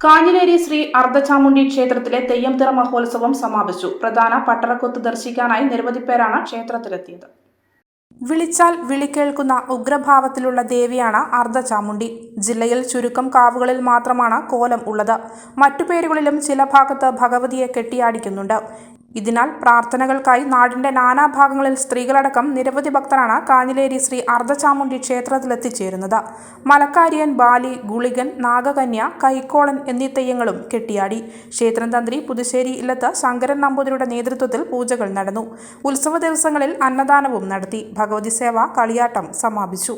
കാഞ്ഞിലേരി ശ്രീ അർദ്ധചാമുണ്ഡി ക്ഷേത്രത്തിലെ തെയ്യംതിറ മഹോത്സവം സമാപിച്ചു. പ്രധാന പട്ടറക്കൊത്ത് ദർശിക്കാനായി നിരവധി പേരാണ് ക്ഷേത്രത്തിലെത്തിയത്. വിളിച്ചാൽ വിളിക്കേൾക്കുന്ന ഉഗ്രഭാവത്തിലുള്ള ദേവിയാണ് അർദ്ധചാമുണ്ഡി. ജില്ലയിൽ ചുരുക്കം കാവുകളിൽ മാത്രമാണ് കോലം ഉള്ളത്. മറ്റു പേരുകളിലും ചില ഭാഗത്ത് ഭഗവതിയെ കെട്ടിയാടിക്കുന്നുണ്ട്. ഇതിനാൽ പ്രാർത്ഥനകൾക്കായി നാടിന്റെ നാനാഭാഗങ്ങളിൽ സ്ത്രീകളടക്കം നിരവധി ഭക്തരാണ് കാഞ്ഞിലേരി ശ്രീ അർദ്ധചാമുണ്ടി ക്ഷേത്രത്തിലെത്തിച്ചേരുന്നത്. മലക്കാരിയൻ ബാലി ഗുളികൻ നാഗകന്യ കൈക്കോളൻ എന്നീ തെയ്യങ്ങളും കെട്ടിയാടി. ക്ഷേത്രം തന്ത്രി പുതുശ്ശേരി ഇല്ലത്ത് ശങ്കരൻ നമ്പൂതിരിയുടെ നേതൃത്വത്തിൽ പൂജകൾ നടന്നു. ഉത്സവ ദിവസങ്ങളിൽ അന്നദാനവും നടത്തി. ഭഗവതി സേവ കളിയാട്ടം സമാപിച്ചു.